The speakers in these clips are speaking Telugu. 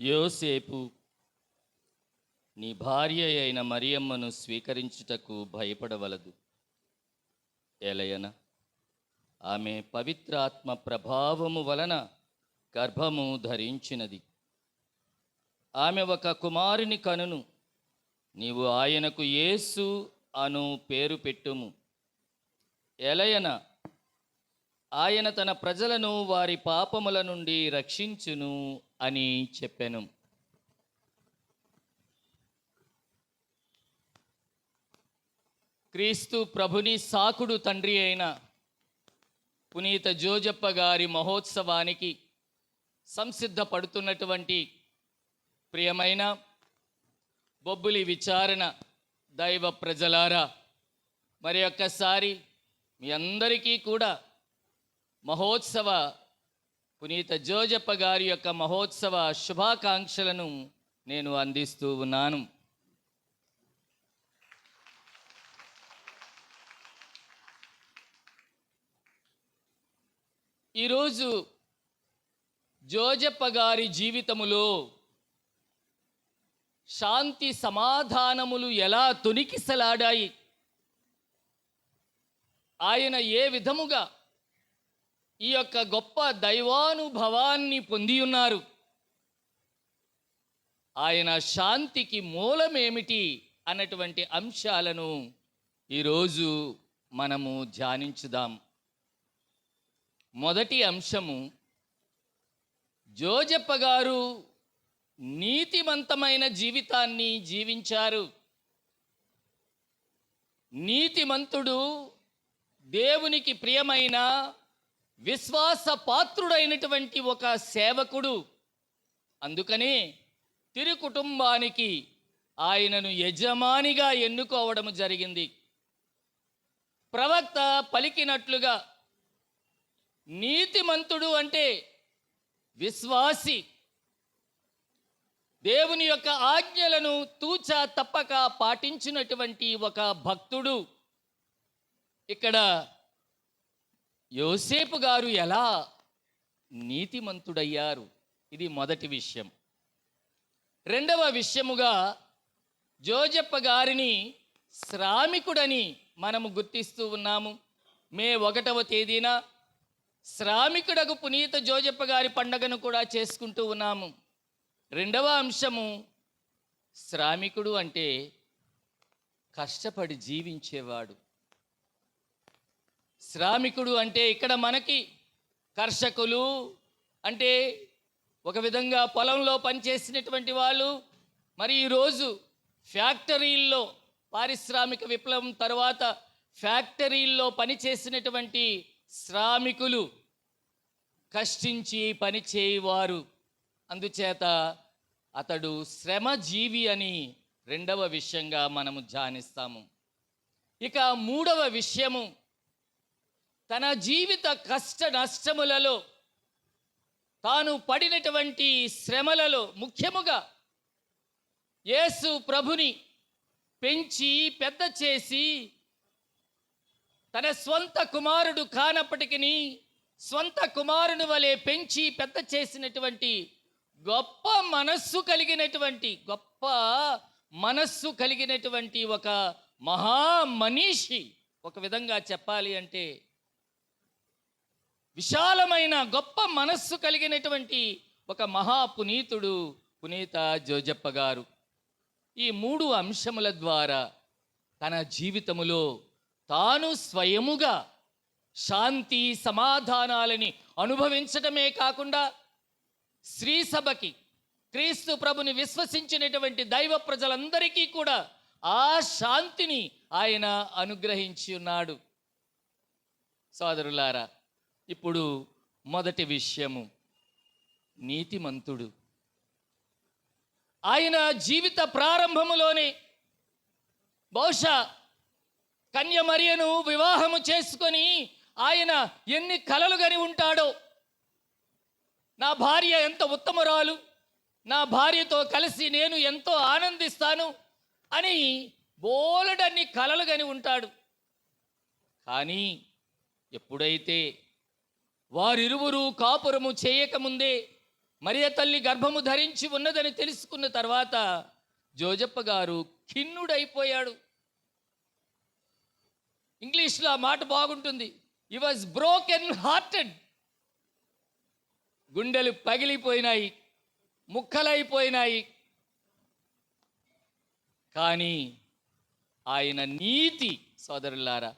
యోసేపు నీ భార్య అయిన మరియమ్మను స్వీకరించుటకు భయపడవలదు. ఎలయన ఆమె పవిత్రాత్మ ప్రభావము వలన గర్భము ధరించినది. ఆమె ఒక కుమారుని కనును. నీవు ఆయనకు యేసు అను పేరు పెట్టుము. ఎలయన ఆయన తన ప్రజలను వారి పాపముల నుండి రక్షించును అని చెప్పెను. క్రీస్తు ప్రభుని సాకుడు తండ్రి అయిన పునీత జోజప్ప గారి మహోత్సవానికి సంసిద్ధపడుతున్నటువంటి ప్రియమైన బొబ్బులి విచారణ దైవ ప్రజలారా మరి ఒక్కసారి మీ అందరికీ కూడా మహోత్సవ పునీత జోజప్ప గారి యొక్క మహోత్సవ శుభాకాంక్షలను నేను అందిస్తూ ఉన్నాను. ఈరోజు జోజప్ప గారి జీవితములో శాంతి సమాధానములు ఎలా తొనికిసలాడాయి? ఆయన ఏ విధముగా ఈ యొక్క గొప్ప దైవానుభవాన్ని పొంది ఉన్నారు. ఆయన శాంతికి మూలమేమిటి అన్నటువంటి అంశాలను ఈరోజు మనము ధ్యానించుదాం. మొదటి అంశము జోజప్ప గారు నీతిమంతమైన జీవితాన్ని జీవించారు. నీతిమంతుడు దేవునికి ప్రియమైన విశ్వాస పాత్రుడైనటువంటి ఒక సేవకుడు. అందుకనే తిరు కుటుంబానికి ఆయనను యజమానిగా ఎన్నుకోవడం జరిగింది. ప్రవక్త పలికినట్లుగా నీతిమంతుడు అంటే విశ్వాసి. దేవుని యొక్క ఆజ్ఞలను తూచా తప్పక పాటించినటువంటి ఒక భక్తుడు. ఇక్కడ యోసేపు గారు ఎలా నీతిమంతుడయ్యారు? ఇది మొదటి విషయం. రెండవ విషయముగా జోజప్ప గారిని శ్రామికుడని మనము గుర్తిస్తూ ఉన్నాము. మే ఒకటవ తేదీన శ్రామికుడకు పునీత జోజప్ప గారి పండగను కూడా చేసుకుంటూ ఉన్నాము. రెండవ అంశము శ్రామికుడు అంటే కష్టపడి జీవించేవాడు. శ్రామికుడు అంటే ఇక్కడ మనకి కర్షకులు అంటే ఒక విధంగా పొలంలో పనిచేసినటువంటి వాళ్ళు. మరి ఈరోజు ఫ్యాక్టరీల్లో పారిశ్రామిక విప్లవం తర్వాత ఫ్యాక్టరీల్లో పనిచేసినటువంటి శ్రామికులు కష్టించి పనిచేయవారు అందుచేత అతడు శ్రమజీవి అని రెండవ విషయంగా మనము ధ్యానిస్తాము. ఇక మూడవ విషయము తన జీవిత కష్ట నష్టములలో తాను పడినటువంటి శ్రమలలో ముఖ్యముగా యేసు ప్రభుని పెంచి పెద్ద చేసి తన స్వంత కుమారుడు కానప్పటికీ స్వంత కుమారుని వలె పెంచి పెద్ద చేసినటువంటి గొప్ప మనస్సు కలిగినటువంటి గొప్ప మనస్సు కలిగినటువంటి ఒక మహామనీషి ఒక విధంగా చెప్పాలి అంటే విశాలమైన గొప్ప మనస్సు కలిగినటువంటి ఒక మహా పునీతుడు పునీత జోజప్ప గారు. ఈ మూడు అంశముల ద్వారా తన జీవితములో తాను స్వయముగా శాంతి సమాధానాలని అనుభవించటమే కాకుండా శ్రీ సభకి క్రీస్తు ప్రభుని విశ్వసించినటువంటి దైవ ప్రజలందరికీ కూడా ఆ శాంతిని ఆయన అనుగ్రహించి ఉన్నాడు. సోదరులారా ఇప్పుడు మొదటి విషయము. నీతిమంతుడు. ఆయన జీవిత ప్రారంభములోనే బహుశా కన్యమరియను వివాహము చేసుకొని ఆయన ఎన్ని కలలు గని ఉంటాడో. నా భార్య ఎంత ఉత్తమరాలు నా భార్యతో కలిసి నేను ఎంతో ఆనందిస్తాను అని బోలెడన్ని కలలు గని ఉంటాడు. కానీ ఎప్పుడైతే వారిరువురు కాపురము చేయకముందే మరియ తల్లి గర్భము ధరించి ఉన్నదని తెలుసుకున్న తర్వాత జోజప్ప గారు ఖిన్నుడైపోయాడు. ఇంగ్లీష్లో ఆ మాట బాగుంటుంది. ఈ వాజ్ బ్రోకెన్ హార్టెడ్ గుండెలు పగిలిపోయినాయి ముక్కలైపోయినాయి. కానీ ఆయన నీతి సోదరులారా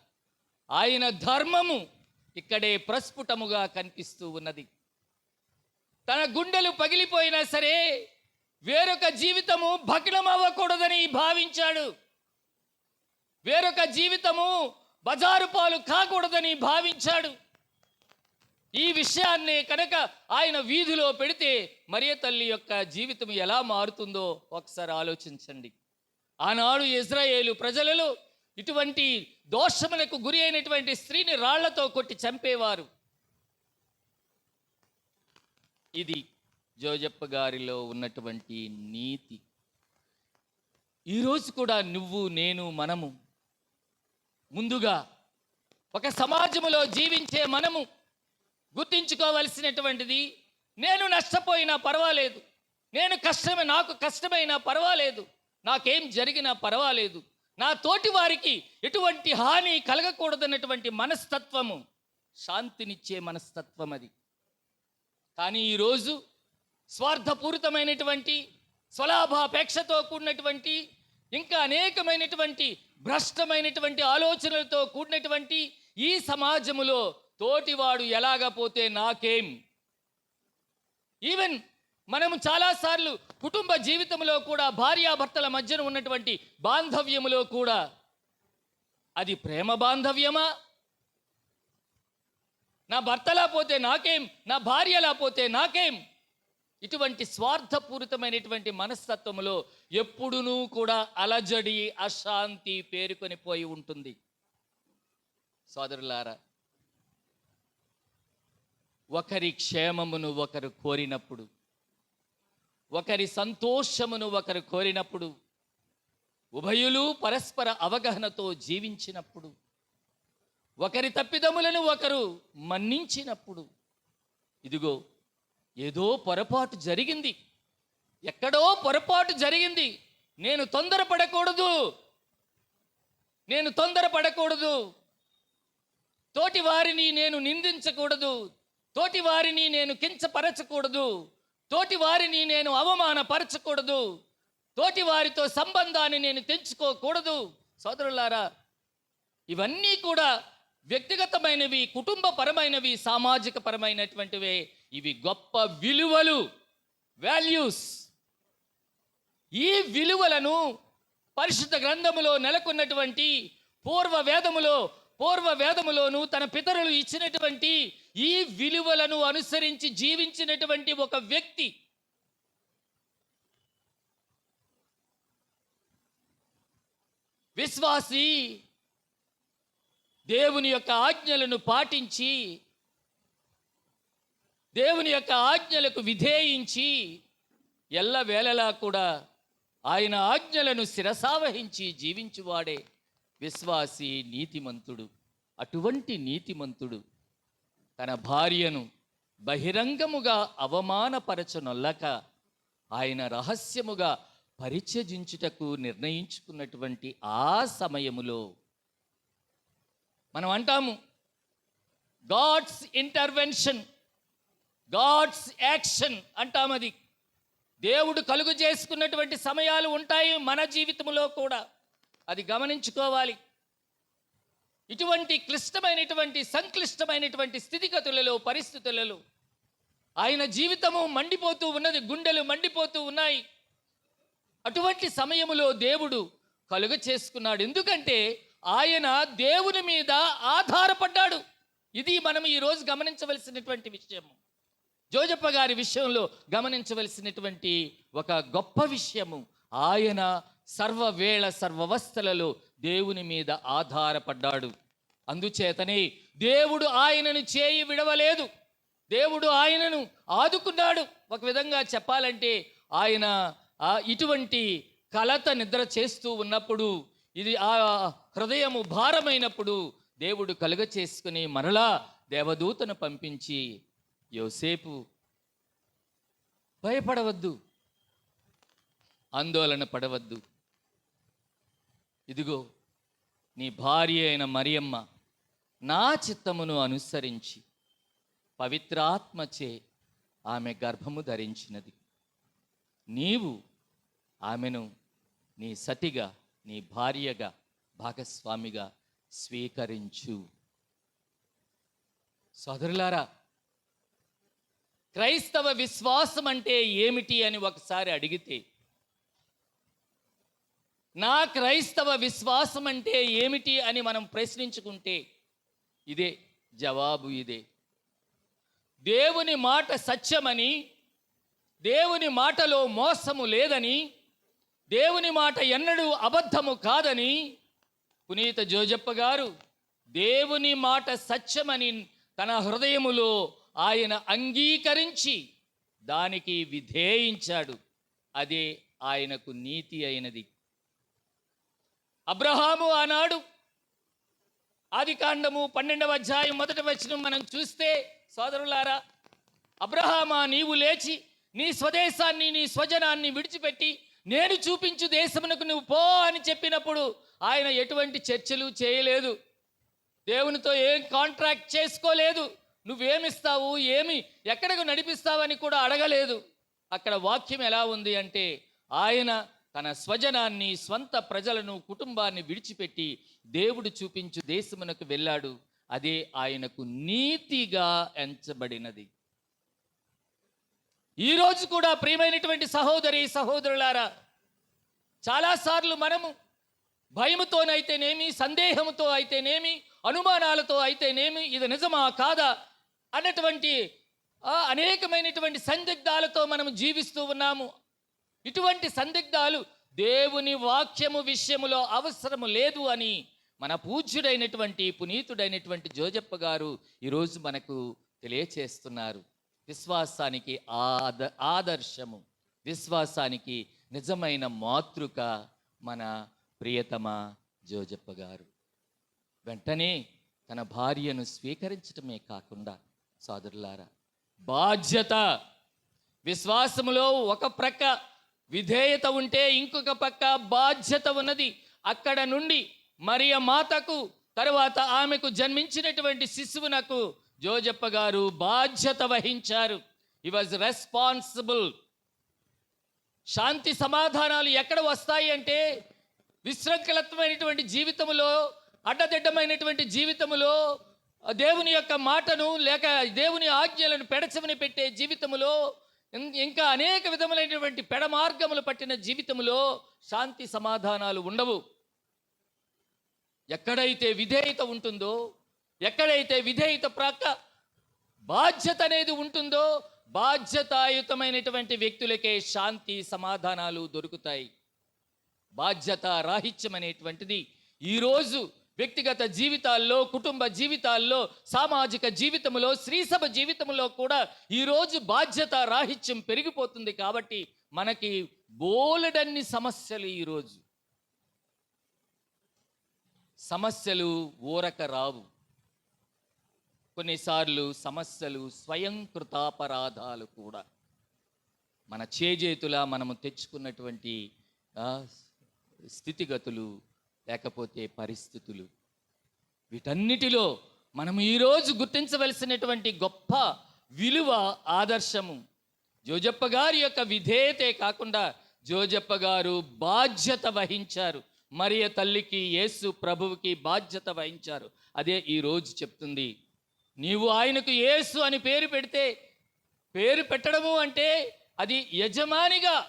ఆయన ధర్మము ఇక్కడే ప్రస్ఫుటముగా కనిపిస్తూ ఉన్నది. తన గుండెలు పగిలిపోయినా సరే వేరొక జీవితము భగ్నం అవ్వకూడదని భావించాడు. వేరొక జీవితము బజారు పాలు కాకూడదని భావించాడు. ఈ విషయాన్ని కనుక ఆయన వీధిలో పెడితే మరియ తల్లి యొక్క జీవితం ఎలా మారుతుందో ఒకసారి ఆలోచించండి. ఆనాడు ఇజ్రాయేలు ప్రజలలో ఇటువంటి దోషములకు గురి అయినటువంటి స్త్రీని రాళ్ళతో కొట్టి చంపేవారు. ఇది జోజప్ప గారిలో ఉన్నటువంటి నీతి. ఈరోజు కూడా నువ్వు నేను మనము ముందుగా ఒక సమాజములో జీవించే మనము గుర్తించుకోవలసినటువంటిది నేను నష్టపోయినా పర్వాలేదు. నేను కష్టమే నాకు కష్టమైనా పర్వాలేదు. నాకేం జరిగినా పర్వాలేదు. నా తోటి వారికి ఎటువంటి హాని కలగకూడదన్నటువంటి మనస్తత్వము శాంతినిచ్చే మనస్తత్వం అది కానీ ఈరోజు స్వార్థపూరితమైనటువంటి స్వలాభాపేక్షతో కూడినటువంటి ఇంకా అనేకమైనటువంటి భ్రష్టమైనటువంటి ఆలోచనలతో కూడినటువంటి ఈ సమాజములో తోటివాడు ఎలాగపోతే నాకేం? ఈవెన్ మనము చాలాసార్లు కుటుంబ జీవితంలో కూడా భార్యాభర్తల మధ్యన ఉన్నటువంటి బాంధవ్యములో కూడా అది ప్రేమ బాంధవ్యమా? నా భర్తలా పోతే నాకేం? నా భార్యలా పోతే నాకేం? ఇటువంటి స్వార్థపూరితమైనటువంటి మనస్తత్వములో ఎప్పుడునూ కూడా అలజడి అశాంతి పేరుకొని పోయి ఉంటుంది. సోదరులారా ఒకరి క్షేమమును ఒకరు కోరినప్పుడు ఒకరి సంతోషమును ఒకరు కోరినప్పుడు ఉభయులు పరస్పర అవగాహనతో జీవించినప్పుడు ఒకరి తప్పిదములను ఒకరు మన్నించినప్పుడు ఇదిగో ఏదో పొరపాటు జరిగింది ఎక్కడో పొరపాటు జరిగింది నేను తొందరపడకూడదు నేను తొందరపడకూడదు తోటి వారిని నేను నిందించకూడదు తోటి వారిని నేను కించపరచకూడదు తోటి వారిని నేను అవమానపరచకూడదు. తోటి వారితో సంబంధాన్ని నేను తెంచుకోకూడదు. సోదరులారా ఇవన్నీ కూడా వ్యక్తిగతమైనవి కుటుంబ పరమైనవి సామాజిక పరమైనటువంటివే ఇవి గొప్ప విలువలు వాల్యూస్ ఈ విలువలను పరిశుద్ధ గ్రంథములో నెలకొన్నటువంటి పూర్వ వేదములో పూర్వ వేదములోను తన పితరులు ఇచ్చినటువంటి ఈ విలువలను అనుసరించి జీవించినటువంటి ఒక వ్యక్తి. విశ్వాసి దేవుని యొక్క ఆజ్ఞలను పాటించి దేవుని యొక్క ఆజ్ఞలకు విధేయించి ఎల్లవేళలా కూడా ఆయన ఆజ్ఞలను శిరసావహించి జీవించువాడే విశ్వాసి నీతిమంతుడు అటువంటి నీతిమంతుడు తన భార్యను బహిరంగముగా అవమానపరచనొల్లక ఆయన రహస్యముగా పరిచయించుటకు నిర్ణయించుకున్నటువంటి ఆ సమయములో మనం అంటాము గాడ్స్ ఇంటర్వెన్షన్ గాడ్స్ యాక్షన్ అంటామది. అది దేవుడు కలుగు చేసుకున్నటువంటి సమయాలు ఉంటాయి మన జీవితంలో కూడా. అది గమనించుకోవాలి. ఇటువంటి క్లిష్టమైనటువంటి సంక్లిష్టమైనటువంటి స్థితిగతులలో పరిస్థితులలో ఆయన జీవితము మండిపోతూ ఉన్నది గుండెలు మండిపోతూ ఉన్నాయి. అటువంటి సమయములో దేవుడు కలుగ చేసుకున్నాడు. ఎందుకంటే ఆయన దేవుని మీద ఆధారపడ్డాడు. ఇది మనం ఈరోజు గమనించవలసినటువంటి విషయము. జోజప్ప గారి విషయంలో గమనించవలసినటువంటి ఒక గొప్ప విషయము. ఆయన సర్వవేళ సర్వవస్థలలో దేవుని మీద ఆధారపడ్డాడు. అందుచేతనే దేవుడు ఆయనను చేయి విడవలేదు. దేవుడు ఆయనను ఆదుకున్నాడు. ఒక విధంగా చెప్పాలంటే ఆయన ఆ ఇటువంటి కలత నిద్ర చేస్తూ ఉన్నప్పుడు ఇది ఆ హృదయము భారమైనప్పుడు దేవుడు కలుగ చేసుకుని మరలా దేవదూతను పంపించి యోసేపు భయపడవద్దు. ఆందోళన పడవద్దు. ఇదిగో నీ భార్య అయిన మరియమ్మ నా చిత్తమును అనుసరించి పవిత్రాత్మచే ఆమె గర్భము ధరించినది. నీవు ఆమెను నీ సతిగా నీ భార్యగా భాగస్వామిగా స్వీకరించు. సోదరులారా క్రైస్తవ విశ్వాసం అంటే ఏమిటి అని ఒకసారి అడిగితే నా క్రైస్తవ విశ్వాసం అంటే ఏమిటి అని మనం ప్రశ్నించుకుంటే ఇదే జవాబు ఇదే. దేవుని మాట సత్యమని దేవుని మాటలో మోసము లేదని దేవుని మాట ఎన్నడూ అబద్ధము కాదని పునీత జోజప్ప గారు దేవుని మాట సత్యమని తన హృదయములో ఆయన అంగీకరించి దానికి విధేయించాడు. అదే ఆయనకు నీతి అయినది. అబ్రహాము ఆనాడు ఆది కాండము పన్నెండవ అధ్యాయం మొదటి వచనం మనం చూస్తే సోదరులారా అబ్రహామా నీవు లేచి నీ స్వదేశాన్ని నీ స్వజనాన్ని విడిచిపెట్టి నేను చూపించు దేశమునకు నువ్వు పో అని చెప్పినప్పుడు ఆయన ఎటువంటి చర్చలు చేయలేదు. దేవునితో ఏం కాంట్రాక్ట్ చేసుకోలేదు. నువ్వేమిస్తావు ఏమి ఎక్కడకు నడిపిస్తావని కూడా అడగలేదు. అక్కడ వాక్యం ఎలా ఉంది అంటే ఆయన తన స్వజనాన్ని స్వంత ప్రజలను కుటుంబాన్ని విడిచిపెట్టి దేవుడు చూపించు దేశమునకు వెళ్ళాడు. అదే ఆయనకు నీతిగా ఎంచబడినది. ఈరోజు కూడా ప్రియమైనటువంటి సహోదరి సహోదరులారా చాలాసార్లు మనము భయముతోనైతేనేమి సందేహముతో అయితేనేమి అనుమానాలతో అయితేనేమి ఇది నిజమా కాదా అన్నటువంటి అనేకమైనటువంటి సందిగ్ధాలతో మనం జీవిస్తూ ఉన్నాము. ఇటువంటి సందిగ్ధాలు దేవుని వాక్యము విషయములో అవసరము లేదు అని మన పూజ్యుడైనటువంటి పునీతుడైనటువంటి జోజప్ప గారు ఈరోజు మనకు తెలియచేస్తున్నారు. విశ్వాసానికి ఆద ఆదర్శము విశ్వాసానికి నిజమైన మాతృక మన ప్రియతమ జోజప్ప గారు. వెంటనే తన భార్యను స్వీకరించటమే కాకుండా సోదరులారా బాధ్యత విశ్వాసములో ఒక ప్రక్క విధేయత ఉంటే ఇంకొక పక్క బాధ్యత ఉన్నది. అక్కడ నుండి మరియ మాతకు తరువాత ఆమెకు జన్మించినటువంటి శిశువునకు జోజప్ప గారు బాధ్యత వహించారు. ఈ వాజ్ రెస్పాన్సిబుల్ శాంతి సమాధానాలు ఎక్కడ వస్తాయి అంటే విశృంఖలత్వమైనటువంటి జీవితములో అడ్డదిడ్డమైనటువంటి జీవితములో దేవుని యొక్క మాటను లేక దేవుని ఆజ్ఞలను పెడచమని పెట్టే జీవితములో ఇంకా అనేక విధములైనటువంటి పెడ మార్గములు పట్టిన జీవితములో శాంతి సమాధానాలు ఉండవు. ఎక్కడైతే విధేయత ఉంటుందో ఎక్కడైతే విధేయత ప్రాక బాధ్యత అనేది ఉంటుందో బాధ్యతాయుతమైనటువంటి వ్యక్తులకే శాంతి సమాధానాలు దొరుకుతాయి. బాధ్యత రాహిత్యం అనేటువంటిది ఈరోజు వ్యక్తిగత జీవితాల్లో కుటుంబ జీవితాల్లో సామాజిక జీవితంలో స్త్రీసభ జీవితంలో కూడా ఈరోజు బాధ్యత రాహిత్యం పెరిగిపోతుంది కాబట్టి మనకి బోలెడన్ని సమస్యలు ఈరోజు సమస్యలు ఊరక రావు. కొన్నిసార్లు సమస్యలు స్వయంకృతాపరాధాలు కూడా. మన చేజేతుల మనము తెచ్చుకున్నటువంటి స్థితిగతులు లేకపోతే పరిస్థితులు. వీటన్నిటిలో మనం ఈరోజు గుర్తించవలసినటువంటి గొప్ప విలువ ఆదర్శము. జోజప్ప గారి యొక్క విధేయతే కాకుండా జోజప్ప గారు బాధ్యత వహించారు. మరియ తల్లికి యేసు ప్రభువుకి బాధ్యత వహించారు. అదే ఈరోజు చెప్తుంది. నీవు ఆయనకు యేసు అని పేరు పెడితే పేరు పెట్టడము అంటే అది యజమానిగా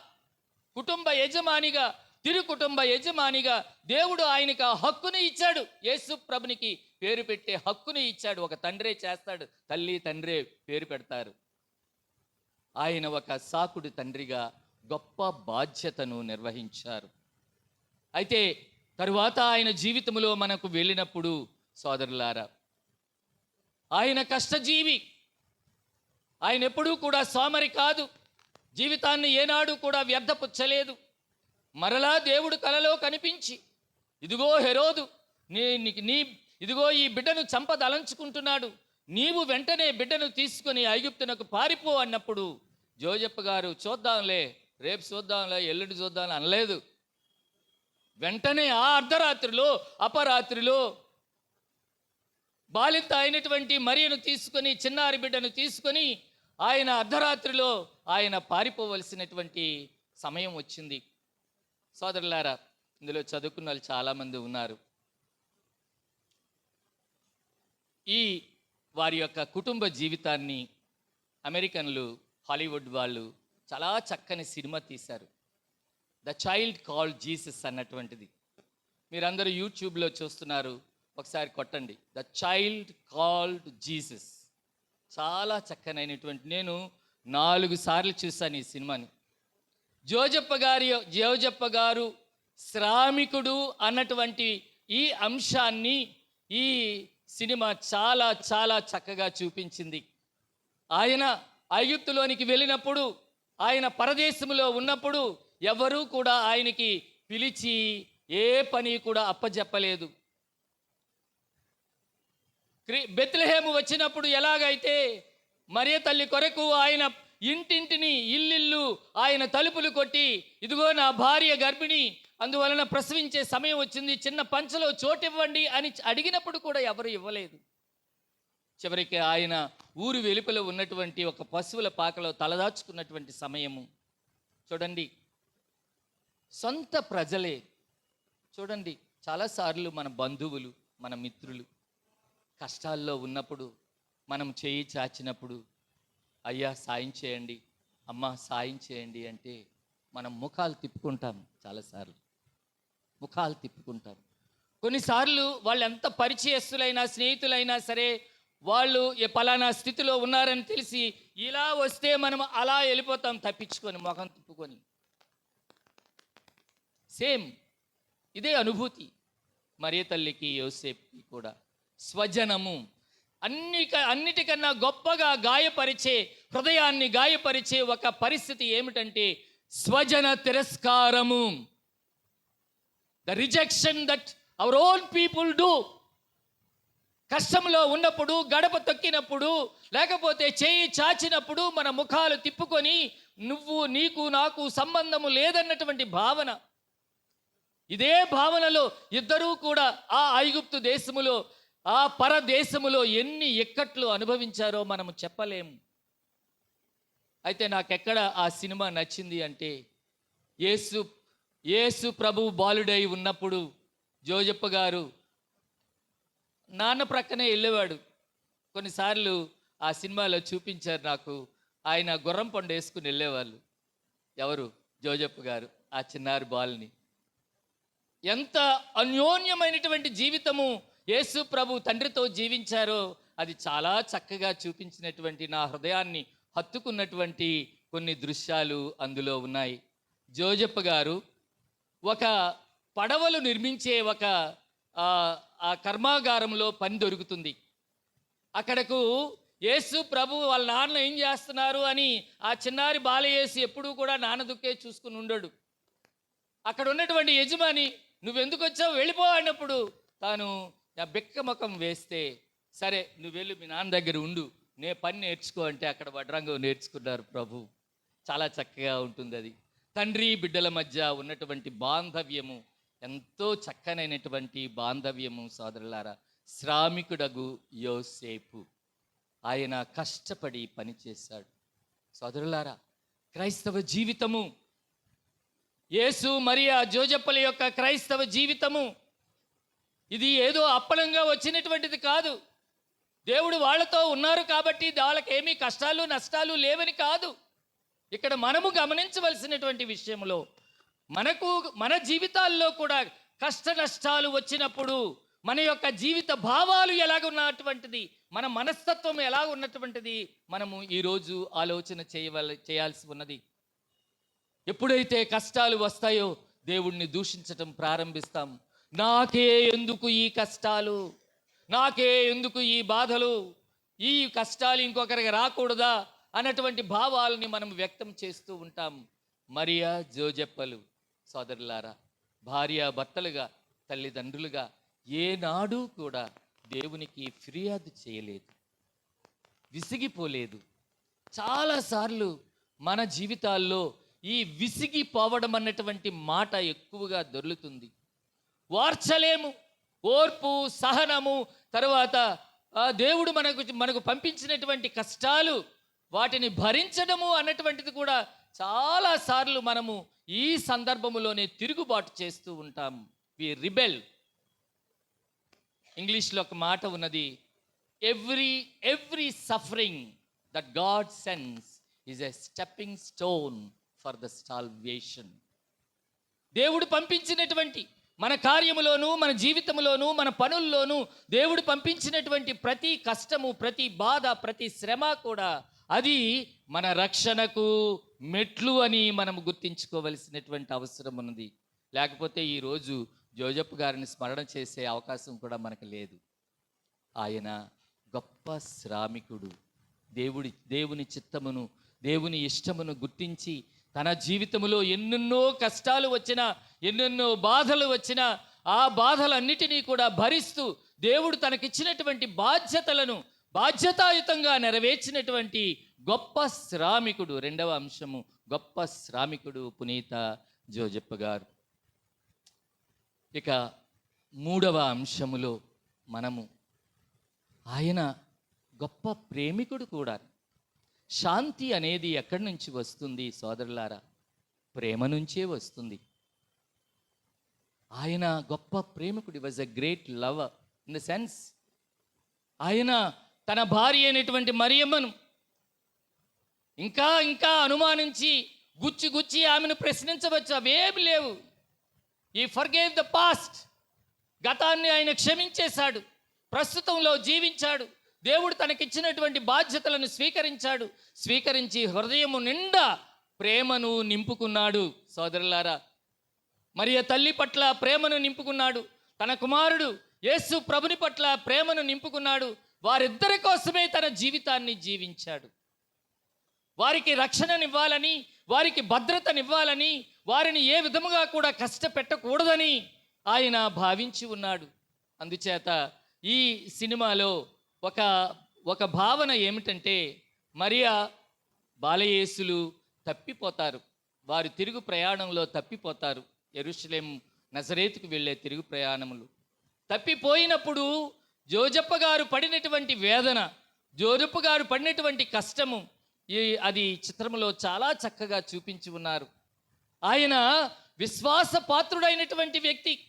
కుటుంబ యజమానిగా తిరు కుటుంబ యజమానిగా దేవుడు ఆయనకి ఆ హక్కుని ఇచ్చాడు. యేసు ప్రభునికి పేరు పెట్టే హక్కుని ఇచ్చాడు. ఒక తండ్రే చేస్తాడు. తల్లి తండ్రే పేరు పెడతారు. ఆయన ఒక సాకుడు తండ్రిగా గొప్ప బాధ్యతను నిర్వహించారు. అయితే తరువాత ఆయన జీవితంలో మనకు వెళ్ళినప్పుడు సోదరులారా ఆయన కష్టజీవి. ఆయన ఎప్పుడూ కూడా సోమరి కాదు. జీవితాన్ని ఏనాడు కూడా వ్యర్థపుచ్చలేదు. మరలా దేవుడు కలలో కనిపించి ఇదిగో హెరోదు నీ నీ- నీ ఇదిగో ఈ బిడ్డను చంపదలంచుకుంటున్నాడు. నీవు వెంటనే బిడ్డను తీసుకొని ఐగుప్తునకు పారిపో అన్నప్పుడు జోజప్ప గారు చూద్దాంలే రేపు చూద్దాంలే ఎల్లుండి చూద్దాం అనలేదు. వెంటనే ఆ అర్ధరాత్రిలో అపరాత్రిలో బాలింత అయినటువంటి మరియను తీసుకొని చిన్నారి బిడ్డను తీసుకొని ఆయన అర్ధరాత్రిలో ఆయన పారిపోవలసినటువంటి సమయం వచ్చింది. సోదరులారా ఇందులో చదువుకున్న వాళ్ళు చాలామంది ఉన్నారు. ఈ వారి యొక్క కుటుంబ జీవితాన్ని అమెరికన్లు హాలీవుడ్ వాళ్ళు చాలా చక్కని సినిమా తీశారు. ద చైల్డ్ కాల్ జీసస్ అన్నటువంటిది. మీరందరూ యూట్యూబ్లో చూస్తున్నారు ఒకసారి కొట్టండి. The child called Jesus. చాలా చక్కనైనటువంటి నేను నాలుగు సార్లు చూశాను ఈ సినిమాని. జోజప్ప గారి జోజప్ప గారు శ్రామికుడు అన్నటువంటి ఈ అంశాన్ని ఈ సినిమా చాలా చాలా చక్కగా చూపించింది. ఆయన ఐగుప్తులోనికి వెళ్ళినప్పుడు ఆయన పరదేశంలో ఉన్నప్పుడు ఎవరూ కూడా ఆయనకి పిలిచి ఏ పని కూడా అప్పజెప్పలేదు. క్రి బెత్లహేము వచ్చినప్పుడు ఎలాగైతే మరియ తల్లి కొరకు ఆయన ఇంటింటిని ఇల్లిల్లు ఆయన తలుపులు కొట్టి ఇదిగో నా భార్య గర్భిణి అందువలన ప్రసవించే సమయం వచ్చింది చిన్న పంచలో చోటు ఇవ్వండి అని అడిగినప్పుడు కూడా ఎవరు ఇవ్వలేదు. చివరికి ఆయన ఊరు వెలుపల ఉన్నటువంటి ఒక పశువుల పాకలో తలదాచుకున్నటువంటి సమయము. చూడండి. సొంత ప్రజలే. చూడండి. చాలాసార్లు మన బంధువులు మన మిత్రులు కష్టాల్లో ఉన్నప్పుడు మనం చేయి చాచినప్పుడు అయ్యా సాయం చేయండి. అమ్మ సాయం చేయండి అంటే మనం ముఖాలు తిప్పుకుంటాం చాలాసార్లు. ముఖాలు తిప్పుకుంటాం. కొన్నిసార్లు వాళ్ళు ఎంత పరిచయస్తులైనా స్నేహితులైనా సరే వాళ్ళు ఏ పలానా స్థితిలో ఉన్నారని తెలిసి ఇలా వస్తే మనం అలా వెళ్ళిపోతాం తప్పించుకొని ముఖం తిప్పుకొని. సేమ్ ఇదే అనుభూతి. మరియ తల్లికి యోసేపుకి కూడా స్వజనము అన్ని అన్నిటికన్నా గొప్పగా గాయపరిచే హృదయాన్ని గాయపరిచే ఒక పరిస్థితి ఏమిటంటే స్వజన తిరస్కారము. The rejection that our own people do కష్టంలో ఉన్నప్పుడు గడప తొక్కినప్పుడు లేకపోతే చేయి చాచినప్పుడు మన ముఖాలు తిప్పుకొని నువ్వు నీకు నాకు సంబంధము లేదన్నటువంటి భావన. ఇదే భావనలో ఇద్దరూ కూడా ఆ ఐగుప్తు దేశములో ఆ పరదేశములో ఎన్ని ఎక్కట్లు అనుభవించారో మనము చెప్పలేము. అయితే నాకెక్కడ ఆ సినిమా నచ్చింది అంటే యేసు యేసు ప్రభు బాలుడై ఉన్నప్పుడు జోజప్ప గారు నాన్న ప్రక్కనే వెళ్ళేవాడు. కొన్నిసార్లు ఆ సినిమాలో చూపించారు నాకు. ఆయన గుర్రం పండు వేసుకుని వెళ్ళేవాళ్ళు. ఎవరు? జోజప్ప గారు ఆ చిన్నారి బాల్ని. ఎంత అన్యోన్యమైనటువంటి జీవితము యేసు ప్రభు తండ్రితో జీవించారో అది చాలా చక్కగా చూపించినటువంటి నా హృదయాన్ని హత్తుకున్నటువంటి కొన్ని దృశ్యాలు అందులో ఉన్నాయి. జోజప్ప గారు ఒక పడవలు నిర్మించే ఒక ఆ, కర్మాగారంలో పని దొరుకుతుంది. అక్కడకు యేసు ప్రభు వాళ్ళ నాన్న ఏం చేస్తున్నారు అని ఆ చిన్నారి బాలయేసు ఎప్పుడూ కూడా నాన్న దుక్కే చూసుకుని ఉండడు. అక్కడ ఉన్నటువంటి యజమాని నువ్వెందుకు వచ్చావు? వెళ్ళిపో అన్నప్పుడు తాను బిక్క ముఖం వేస్తే సరే నువ్వు వెళ్ళి మీ నాన్న దగ్గర ఉండు. నే పని నేర్చుకో అంటే అక్కడ వడ్రంగం నేర్చుకున్నారు ప్రభు. చాలా చక్కగా ఉంటుంది అది తండ్రి బిడ్డల మధ్య ఉన్నటువంటి బాంధవ్యము ఎంతో చక్కనైనటువంటి బాంధవ్యము సోదరులారా. శ్రామికుడగు యోసేపు. ఆయన కష్టపడి పనిచేశాడు సోదరులారా క్రైస్తవ జీవితము యేసు మరియా జోజప్పల యొక్క క్రైస్తవ జీవితము ఇది ఏదో అప్పలంగా వచ్చినటువంటిది కాదు. దేవుడు వాళ్ళతో ఉన్నారు కాబట్టి వాళ్ళకేమీ కష్టాలు నష్టాలు లేవని కాదు. ఇక్కడ మనము గమనించవలసినటువంటి విషయంలో మనకు మన జీవితాల్లో కూడా కష్ట నష్టాలు వచ్చినప్పుడు మన యొక్క జీవిత భావాలు ఎలాగ ఉన్నటువంటిది మన మనస్తత్వం ఎలా ఉన్నటువంటిది మనము ఈరోజు ఆలోచన చేయవల చేయాల్సి ఉన్నది. ఎప్పుడైతే కష్టాలు వస్తాయో దేవుణ్ణి దూషించటం ప్రారంభిస్తాం. నాకే ఎందుకు ఈ కష్టాలు? నాకే ఎందుకు ఈ బాధలు? ఈ కష్టాలు ఇంకొకరికి రాకూడదా? అన్నటువంటి భావాలని మనం వ్యక్తం చేస్తూ ఉంటాం. మరియా జోజెప్పలు సోదరులారా భార్య భర్తలుగా తల్లిదండ్రులుగా ఏనాడు కూడా దేవునికి ఫిర్యాదు చేయలేదు. విసిగిపోలేదు. చాలాసార్లు మన జీవితాల్లో ఈ విసిగిపోవడం అన్నటువంటి మాట ఎక్కువగా దొర్లుతుంది. వార్చలేము ఓర్పు సహనము తర్వాత దేవుడు మనకు మనకు పంపించినటువంటి కష్టాలు వాటిని భరించడము అన్నటువంటిది కూడా చాలా సార్లు మనము ఈ సందర్భములోనే తిరుగుబాటు చేస్తూ ఉంటాం. వి రిబెల్ ఇంగ్లీష్లో ఒక మాట ఉన్నది every every suffering that God sends is a stepping stone for the salvation దేవుడు పంపించినటువంటి మన కార్యములోనూ మన జీవితంలోనూ మన పనుల్లోనూ దేవుడు పంపించినటువంటి ప్రతి కష్టము ప్రతి బాధ ప్రతి శ్రమ కూడా అది మన రక్షణకు మెట్లు అని మనం గుర్తించుకోవలసినటువంటి అవసరం ఉన్నది. లేకపోతే ఈరోజు జోజప్ గారిని స్మరణ చేసే అవకాశం కూడా మనకు లేదు. ఆయన గొప్ప శ్రామికుడు. దేవుడి దేవుని చిత్తమును దేవుని ఇష్టమును గుర్తించి తన జీవితంలో ఎన్నెన్నో కష్టాలు వచ్చినా ఎన్నెన్నో బాధలు వచ్చినా ఆ బాధలన్నిటినీ కూడా భరిస్తూ దేవుడు తనకిచ్చినటువంటి బాధ్యతలను బాధ్యతాయుతంగా నెరవేర్చినటువంటి గొప్ప శ్రామికుడు. రెండవ అంశము గొప్ప శ్రామికుడు పునీత జోజప్ప గారు. ఇక మూడవ అంశములో మనము ఆయన గొప్ప ప్రేమికుడు కూడా. శాంతి అనేది ఎక్కడి నుంచి వస్తుంది సోదరులారా? ప్రేమ నుంచే వస్తుంది. ఆయన గొప్ప ప్రేమికుడు was a great lover in the sense ఆయన తన భార్య అయినటువంటి మరియమ్మను ఇంకా ఇంకా అనుమానించి గుచ్చి గుచ్చి ఆమెను ప్రశ్నించవచ్చు. అవేమి లేవు. ఈ ఫర్గేవ్ ద పాస్ట్ గతాన్ని ఆయన క్షమించేశాడు. ప్రస్తుతంలో జీవించాడు. దేవుడు తనకిచ్చినటువంటి బాధ్యతలను స్వీకరించాడు. స్వీకరించి హృదయము నిండా ప్రేమను నింపుకున్నాడు. సోదరులారా మరియ తల్లి పట్ల ప్రేమను నింపుకున్నాడు. తన కుమారుడు యేసు ప్రభుని పట్ల ప్రేమను నింపుకున్నాడు. వారిద్దరి కోసమే తన జీవితాన్ని జీవించాడు. వారికి రక్షణనివ్వాలని వారికి భద్రతనివ్వాలని వారిని ఏ విధముగా కూడా కష్టపెట్టకూడదని ఆయన భావించి ఉన్నాడు. అందుచేత ఈ సినిమాలో ఒక ఒక భావన ఏమిటంటే మరియా బాలయేసులు తప్పిపోతారు. వారు తిరుగు ప్రయాణంలో తప్పిపోతారు. ఎరుషలేం నజరేతుకు వెళ్ళే తిరుగు ప్రయాణములు. తప్పిపోయినప్పుడు జోజప్ప గారు పడినటువంటి వేదన జోజప్ప గారు పడినటువంటి కష్టము ఈ అది చిత్రములో చాలా చక్కగా చూపించి ఉన్నారు. ఆయన విశ్వాస పాత్రుడైనటువంటి వ్యక్తి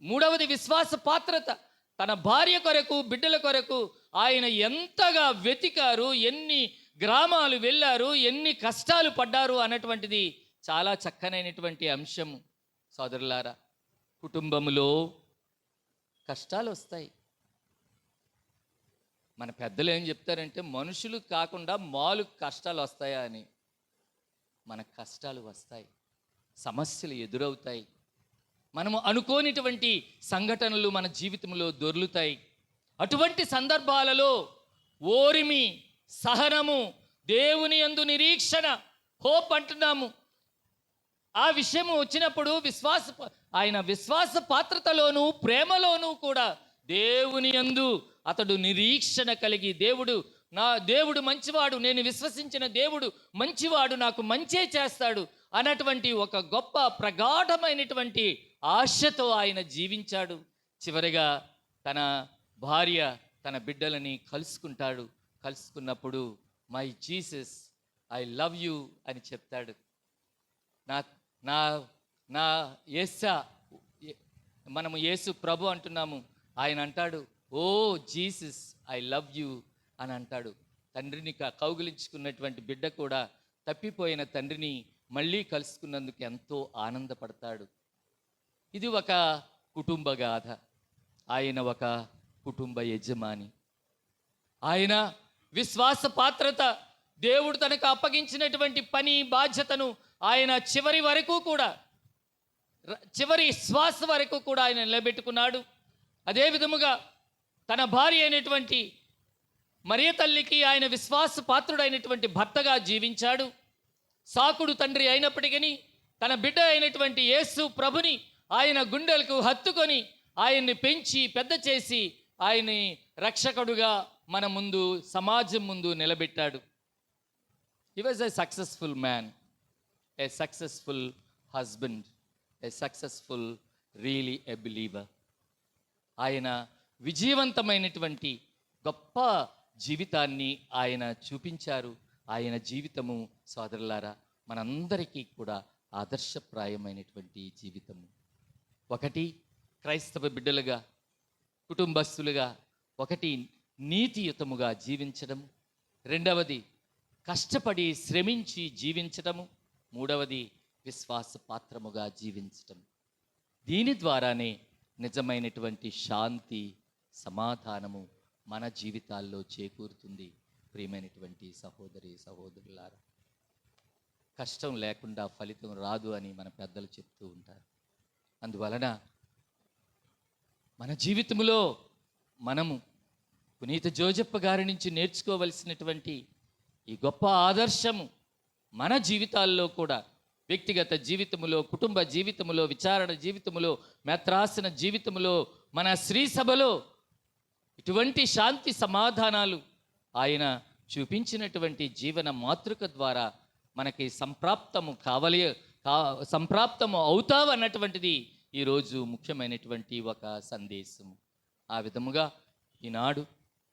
మూడవది విశ్వాస పాత్రత. తన భార్య కొరకు బిడ్డల కొరకు ఆయన ఎంతగా వెతికారు ఎన్ని గ్రామాలు వెళ్ళారు ఎన్ని కష్టాలు పడ్డారు అన్నటువంటిది చాలా చక్కనైనటువంటి అంశము సోదరులారా. కుటుంబంలో కష్టాలు వస్తాయి. మన పెద్దలు ఏం చెప్తారంటే మనుషులు కాకుండా మాలు కష్టాలు వస్తాయా అని. మన కష్టాలు వస్తాయి. సమస్యలు ఎదురవుతాయి. మనము అనుకోనిటువంటి సంఘటనలు మన జీవితంలో దొర్లుతాయి. అటువంటి సందర్భాలలో ఓరిమి సహనము దేవుని యందు నిరీక్షణ హోప్ అంటున్నాము. ఆ విషయము వచ్చినప్పుడు విశ్వాస ఆయన విశ్వాస పాత్రతలోనూ ప్రేమలోనూ కూడా దేవుని యందు అతడు నిరీక్షణ కలిగి దేవుడు నా దేవుడు మంచివాడు నేను విశ్వసించిన దేవుడు మంచివాడు నాకు మంచే చేస్తాడు అన్నటువంటి ఒక గొప్ప ప్రగాఢమైనటువంటి ఆశతో ఆయన జీవించాడు. చివరిగా తన భార్య తన బిడ్డలని కలుసుకుంటాడు. కలుసుకున్నప్పుడు my Jesus I love you అని చెప్తాడు. నా నా నా యేసా మనము యేసు ప్రభు అంటున్నాము. ఆయన అంటాడు ఓ జీసస్ ఐ లవ్ యూ అని అంటాడు. తండ్రిని కౌగిలించుకున్నటువంటి బిడ్డ కూడా తప్పిపోయిన తండ్రిని మళ్ళీ కలుసుకున్నందుకు ఎంతో ఆనందపడతాడు. ఇది ఒక కుటుంబ గాథ. ఆయన ఒక కుటుంబ యజమాని. ఆయన విశ్వాస పాత్రత దేవుడు తనకు అప్పగించినటువంటి పని బాధ్యతను ఆయన చివరి వరకు కూడా చివరి శ్వాస వరకు కూడా ఆయన నిలబెట్టుకున్నాడు. అదే విధముగా తన భార్య అయినటువంటి మరియ తల్లికి ఆయన విశ్వాస పాత్రుడైనటువంటి భర్తగా జీవించాడు. సాకుడు తండ్రి అయినప్పటికీ తన బిడ్డ అయినటువంటి యేసు ప్రభుని ఆయన గుండెలకు హత్తుకొని ఆయన్ని పెంచి పెద్ద చేసి ఆయన్ని రక్షకుడుగా మన ముందు సమాజం ముందు నిలబెట్టాడు. He was a successful man a successful husband a successful really a believer ఆయన విజయవంతమైనటువంటి గొప్ప జీవితాన్ని ఆయన చూపించారు. ఆయన జీవితము సోదరులారా మనందరికీ కూడా ఆదర్శప్రాయమైనటువంటి జీవితము. ఒకటి క్రైస్తవ బిడ్డలుగా కుటుంబస్తులుగా ఒకటి నీతియుతముగా జీవించడం రెండవది కష్టపడి శ్రమించి జీవించటము మూడవది విశ్వాస పాత్రముగా జీవించటం దీని ద్వారానే నిజమైనటువంటి శాంతి సమాధానము మన జీవితాల్లో చేకూరుతుంది. ప్రియమైనటువంటి సహోదరి సహోదరులారా కష్టం లేకుండా ఫలితం రాదు అని మన పెద్దలు చెప్తూ ఉంటారు. అందువలన మన జీవితంలో మనము పునీత జోజప్ప గారి నుంచి నేర్చుకోవలసినటువంటి ఈ గొప్ప ఆదర్శము మన జీవితాల్లో కూడా వ్యక్తిగత జీవితములో కుటుంబ జీవితములో విచారణ జీవితములో మెత్రాసన జీవితములో మన శ్రీ సభలో ఇటువంటి శాంతి సమాధానాలు ఆయన చూపించినటువంటి జీవన మాతృక ద్వారా మనకి సంప్రాప్తము కావలి కా సంప్రాప్తము అవుతావు అన్నటువంటిది ఈరోజు ముఖ్యమైనటువంటి ఒక సందేశము. ఆ విధముగా ఈనాడు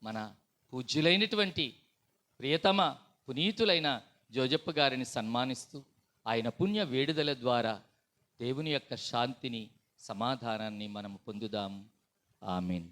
మన పూజ్యులైనటువంటి ప్రియతమ పునీతులైన జోజప్ప గారిని సన్మానిస్తూ ఆయన పుణ్య వేడుదల ద్వారా దేవుని యొక్క శాంతిని సమాధానాన్ని మనం పొందుదాము. ఆమెన్.